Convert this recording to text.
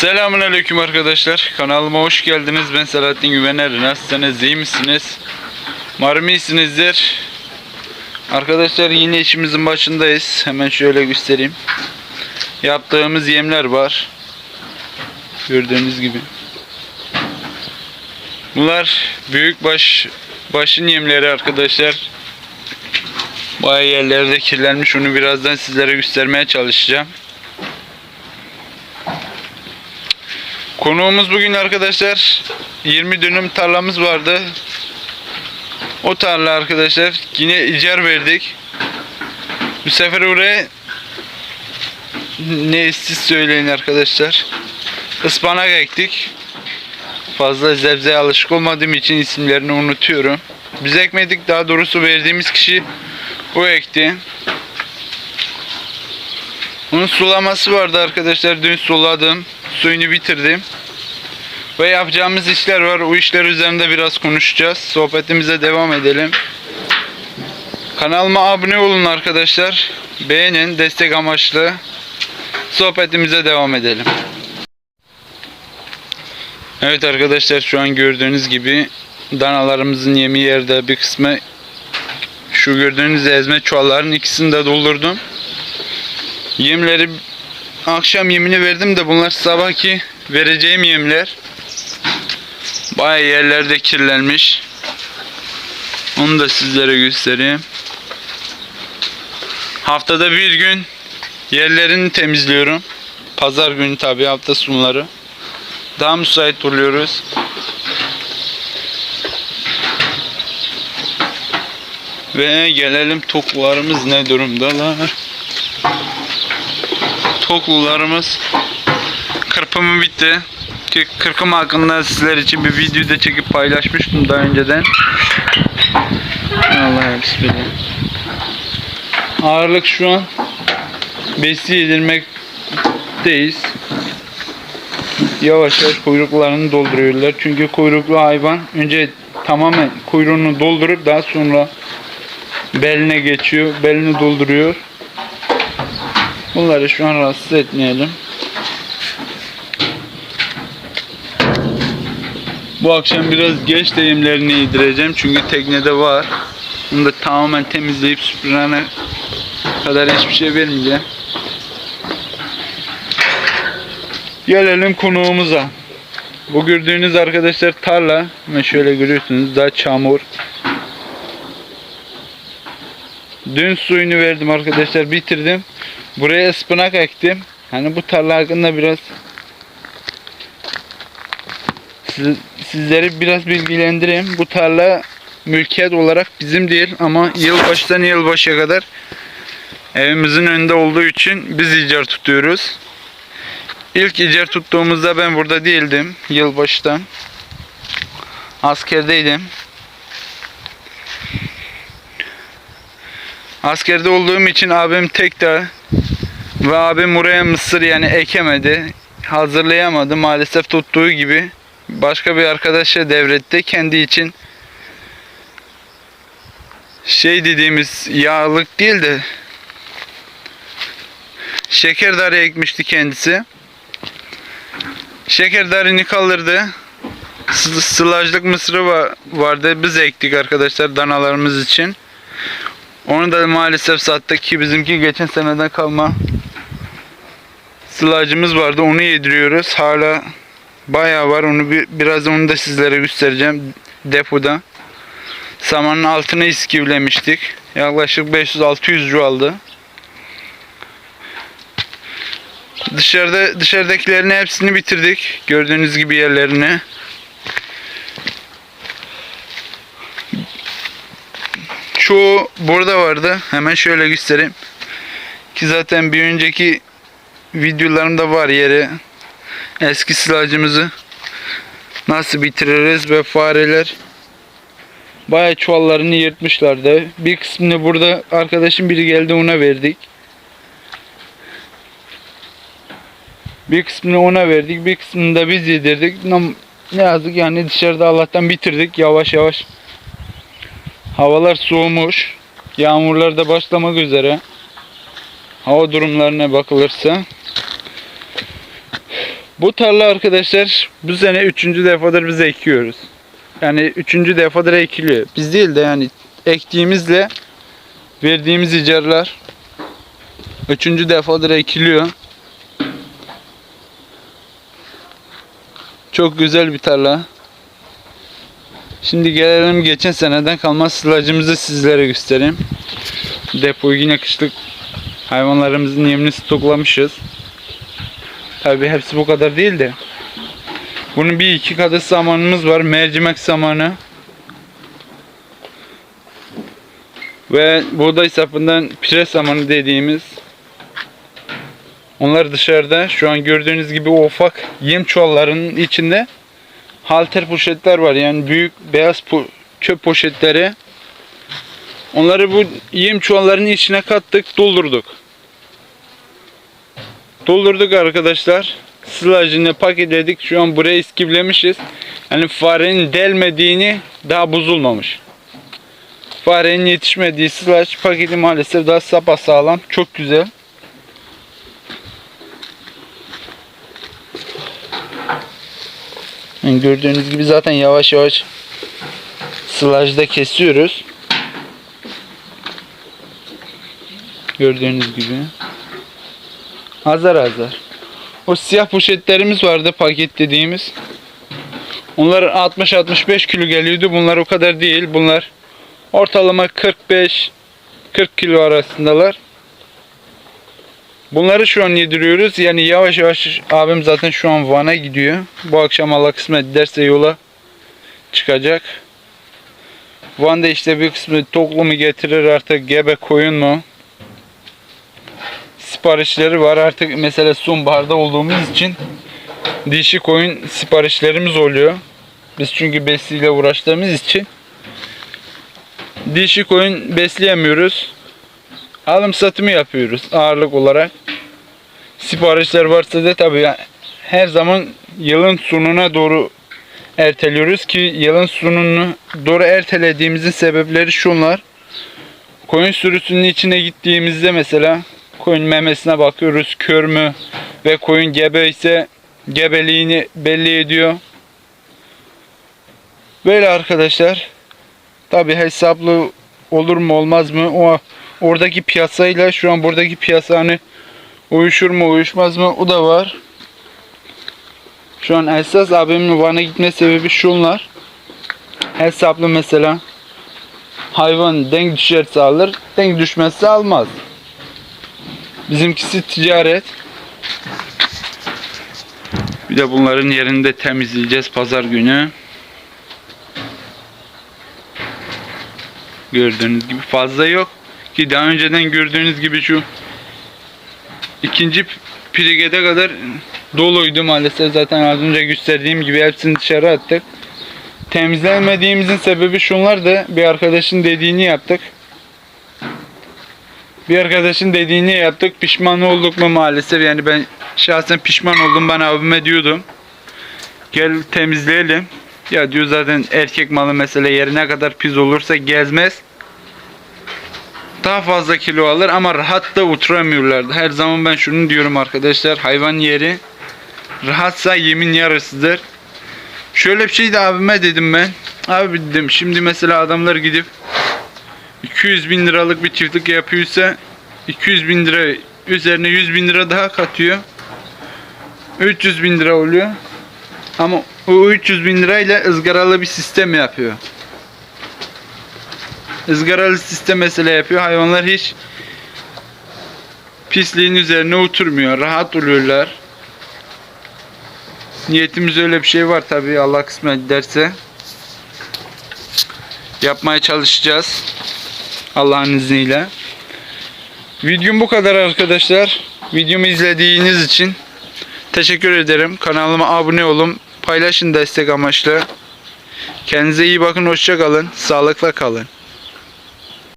Selamun Aleyküm arkadaşlar. Kanalıma hoş geldiniz. Ben Selahattin Güvener. Nasılsınız? iyi misiniz? Umarım iyisinizdir. Arkadaşlar yine işimizin başındayız. Hemen şöyle göstereyim. Yaptığımız yemler var. Gördüğünüz gibi. Bunlar büyük baş başın yemleri arkadaşlar. Bayağı yerlerde kirlenmiş. Onu birazdan sizlere göstermeye çalışacağım. Konuğumuz bugün arkadaşlar 20 dönüm tarlamız vardı. O tarla arkadaşlar yine icar verdik. Bu sefer oraya ne siz söyleyin arkadaşlar. Ispanak ektik. Fazla zebzeye alışık olmadığım için isimlerini unutuyorum. Biz ekmedik daha doğrusu verdiğimiz kişi o ekti. Bunun sulaması vardı arkadaşlar. Dün suladım. Suyunu bitirdim. Ve yapacağımız işler var. O işler üzerinde biraz konuşacağız. Sohbetimize devam edelim. Kanalıma abone olun arkadaşlar. Beğenin destek amaçlı. Sohbetimize devam edelim. Evet arkadaşlar şu an gördüğünüz gibi danalarımızın yemi yerde bir kısmı şu gördüğünüz ezme çuvalların ikisini de doldurdum. Yemleri akşam yemini verdim de bunlar sabahki vereceğim yemler. Bayağı yerlerde kirlenmiş. Onu da sizlere göstereyim. Haftada bir gün yerlerini temizliyorum. Pazar günü tabi hafta sonları. Daha müsait oluyoruz. Ve gelelim toklarımız ne durumdalar. Toklularımız kırpımı bitti. Kırkım hakkında sizler için bir video da çekip paylaşmıştım daha önceden. Allah bismillah. Ağırlık şu an besi yedirmekteyiz. Yavaş yavaş kuyruklarını dolduruyorlar. Çünkü kuyruklu hayvan önce tamamen kuyruğunu doldurup daha sonra beline geçiyor. Belini dolduruyor. Bunları şu an rahatsız etmeyelim. Bu akşam biraz geç de yemlerini yedireceğim. Çünkü teknede var. Bunu da tamamen temizleyip süpürene kadar hiçbir şey vermeyeceğim. Gelelim konuğumuza. Bu gördüğünüz arkadaşlar tarla. Ve şöyle görüyorsunuz daha çamur. Dün suyunu verdim arkadaşlar bitirdim. Buraya ıspanak ektim. Hani bu tarla hakkında biraz siz- sizleri biraz bilgilendireyim. Bu tarla mülkiyet olarak bizim değil ama yılbaşından yılbaşa kadar evimizin önünde olduğu için biz icar tutuyoruz. İlk icar tuttuğumuzda ben burada değildim yılbaştan. Askerdeydim. Askerde olduğum için abim tek de ve abim buraya mısır yani ekemedi. Hazırlayamadı. Maalesef tuttuğu gibi başka bir arkadaşa devretti. Kendi için şey dediğimiz yağlık değil de şekerdarı ekmişti kendisi. Şekerdarını kaldırdı. Sı- Sılajlık mısırı va- vardı. Biz ektik arkadaşlar danalarımız için. Onu da maalesef sattık ki bizimki geçen seneden kalma sılacımız vardı. Onu yediriyoruz. Hala bayağı var. Onu bir, biraz onu da sizlere göstereceğim depoda. Samanın altına iskivlemiştik. Yaklaşık 500-600 çuvaldı. Dışarıda dışarıdakilerin hepsini bitirdik. Gördüğünüz gibi yerlerini. Çoğu burada vardı. Hemen şöyle göstereyim. Ki zaten bir önceki videolarımda var yeri. Eski silajımızı nasıl bitiririz ve fareler bayağı çuvallarını yırtmışlardı. Bir kısmını burada arkadaşım biri geldi ona verdik. Bir kısmını ona verdik, bir kısmını da biz yedirdik. Ne yazık yani dışarıda Allah'tan bitirdik yavaş yavaş. Havalar soğumuş. Yağmurlar da başlamak üzere. Hava durumlarına bakılırsa Bu tarla arkadaşlar bu sene üçüncü defadır biz ekiyoruz. Yani üçüncü defadır ekiliyor. Biz değil de yani ektiğimizle verdiğimiz icarlar üçüncü defadır ekiliyor. Çok güzel bir tarla. Şimdi gelelim geçen seneden kalma sılacımızı sizlere göstereyim. Depoyu yine kışlık hayvanlarımızın yemini stoklamışız. Tabi hepsi bu kadar değil de. Bunun bir iki katı samanımız var. Mercimek samanı. Ve buğday sapından pire samanı dediğimiz. Onlar dışarıda. Şu an gördüğünüz gibi o ufak yem çuvallarının içinde halter poşetler var. Yani büyük beyaz po- çöp poşetleri. Onları bu yem çuvallarının içine kattık, doldurduk. Doldurduk arkadaşlar. Sılacını paketledik. Şu an buraya iskivlemişiz. Yani farenin delmediğini daha bozulmamış. Farenin yetişmediği sılaç paketi maalesef daha sapasağlam. Çok güzel. Yani gördüğünüz gibi zaten yavaş yavaş sılajda kesiyoruz. Gördüğünüz gibi. Azar azar. O siyah poşetlerimiz vardı paket dediğimiz. Onlar 60-65 kilo geliyordu. Bunlar o kadar değil. Bunlar ortalama 45 40 kilo arasındalar. Bunları şu an yediriyoruz. Yani yavaş yavaş abim zaten şu an Van'a gidiyor. Bu akşam Allah kısmet ederse yola çıkacak. Van'da işte bir kısmı toklu mu getirir artık gebe koyun mu? Siparişleri var artık mesela sonbaharda olduğumuz için dişi koyun siparişlerimiz oluyor. Biz çünkü besiyle uğraştığımız için dişi koyun besleyemiyoruz. Alım satımı yapıyoruz ağırlık olarak. Siparişler varsa da tabii her zaman yılın sonuna doğru erteliyoruz ki yılın sonunu doğru ertelediğimizin sebepleri şunlar. Koyun sürüsünün içine gittiğimizde mesela koyun memesine bakıyoruz kör mü ve koyun gebe ise gebeliğini belli ediyor. Böyle arkadaşlar. Tabi hesaplı olur mu olmaz mı? O oradaki piyasayla şu an buradaki piyasa hani uyuşur mu uyuşmaz mı? O da var. Şu an esas abimin Van'a gitme sebebi şunlar. Hesaplı mesela hayvan denk düşerse alır, denk düşmezse almaz. Bizimkisi ticaret. Bir de bunların yerini de temizleyeceğiz pazar günü. Gördüğünüz gibi fazla yok. Ki daha önceden gördüğünüz gibi şu ikinci prigede kadar doluydu maalesef. Zaten az önce gösterdiğim gibi hepsini dışarı attık. Temizlemediğimizin sebebi şunlar da bir arkadaşın dediğini yaptık. Bir arkadaşın dediğini yaptık. Pişman olduk mu maalesef. Yani ben şahsen pişman oldum. Ben abime diyordum. Gel temizleyelim. Ya diyor zaten erkek malı mesele yerine kadar pis olursa gezmez. Daha fazla kilo alır ama rahat da oturamıyorlardı. Her zaman ben şunu diyorum arkadaşlar. Hayvan yeri rahatsa yemin yarısıdır. Şöyle bir şey de abime dedim ben. Abi dedim şimdi mesela adamlar gidip 200 bin liralık bir çiftlik yapıyorsa 200 bin lira üzerine 100 bin lira daha katıyor. 300 bin lira oluyor. Ama o 300 bin lirayla ızgaralı bir sistem yapıyor. Izgaralı sistem mesela yapıyor. Hayvanlar hiç pisliğin üzerine oturmuyor. Rahat oluyorlar. Niyetimiz öyle bir şey var tabii Allah kısmet ederse. Yapmaya çalışacağız. Allah'ın izniyle. Videom bu kadar arkadaşlar. Videomu izlediğiniz için teşekkür ederim. Kanalıma abone olun. Paylaşın destek amaçlı. Kendinize iyi bakın. Hoşça kalın. Sağlıkla kalın.